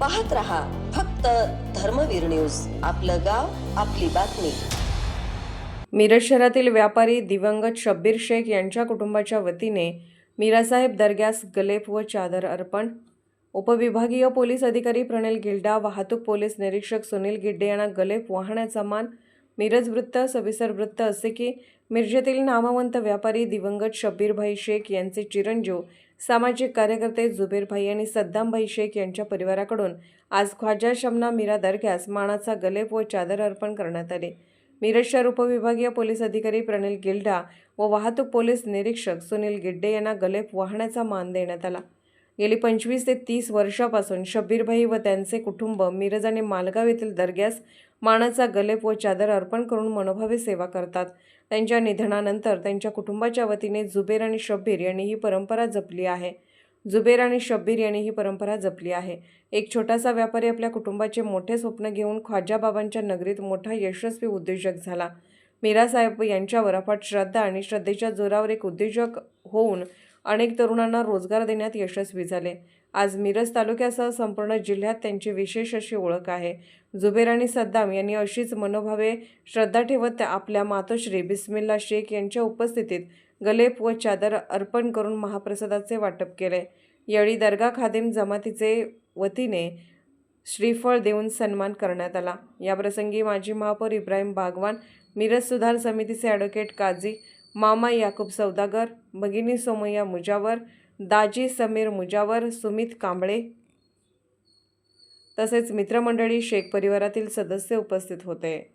पाहत रहा फक्त धर्मवीर न्यूज. आपलं गाव आपली बातमी. मिरज शहरातील व्यापारी दिवंगत शब्बीर शेख यांच्या कुटुंबाच्या वतीने मीरासाहेब दर्ग्यास गलेप व चादर अर्पण. उपविभागीय पोलीस अधिकारी प्रणिल गिल्डा वाहतूक पोलीस निरीक्षक सुनील गिड्डे यांना गलेप वाहण्याचा मान मिरज वृत्त सविसर वृत्त असे की मिरजेतील नामवंत व्यापारी दिवंगत शब्बीरभाई शेख यांचे चिरंजीव सामाजिक कार्यकर्ते जुबेरभाई आणि सद्दामभाई शेख यांच्या परिवाराकडून आज ख्वाजा शमना मीरा दर्ग्यास मानाचा गलेप व चादर अर्पण करण्यात आले. मिरज शहर उपविभागीय पोलीस अधिकारी प्रणिल गिल्डा व वाहतूक पोलीस निरीक्षक सुनील गिड्डे यांना गलेप वाहण्याचा मान देण्यात आला. गेली पंचवीस ते तीस वर्षापासून शब्बीरभाई व त्यांचे कुटुंब मिरज आणि मालगाव येथील दर्ग्यास मानाचा गलेप व चादर अर्पण करून मनोभावे सेवा करतात. त्यांच्या निधनानंतर त्यांच्या कुटुंबाच्या वतीने जुबेर आणि शब्बीर यांनी ही परंपरा जपली आहे. जुबेर आणि शब्बीर यांनी ही परंपरा जपली आहे. एक छोटासा व्यापारी आपल्या कुटुंबाचे मोठे स्वप्न घेऊन ख्वाजाबाबांच्या नगरीत मोठा यशस्वी उद्योजक झाला. मीरासाहेब यांच्यावर अफाट श्रद्धा आणि श्रद्धेच्या जोरावर एक उद्योजक होऊन अनेक तरुणांना रोजगार देण्यात यशस्वी झाले. आज मिरज तालुक्यासह संपूर्ण जिल्ह्यात त्यांची विशेष अशी ओळख आहे. जुबेर आणि सद्दाम यांनी अशीच मनोभावे श्रद्धा ठेवत त्या आपल्या मातोश्री बिस्मिल्ला शेख यांच्या उपस्थितीत गलेप व चादर अर्पण करून महाप्रसादाचे वाटप केले. यावेळी दर्गा खादिम जमातीचे वतीने श्रीफळ देऊन सन्मान करण्यात आला. याप्रसंगी माजी महापौर इब्राहिम बागवान मिरज सुधार समितीचे ॲडव्होकेट काझी मामा याकूब सौदागर भगिनी सोमय्या मुजावर दाजी समीर मुजावर सुमित कांबळे. तसेच मित्रमंडळी शेख परिवारातील सदस्य उपस्थित होते.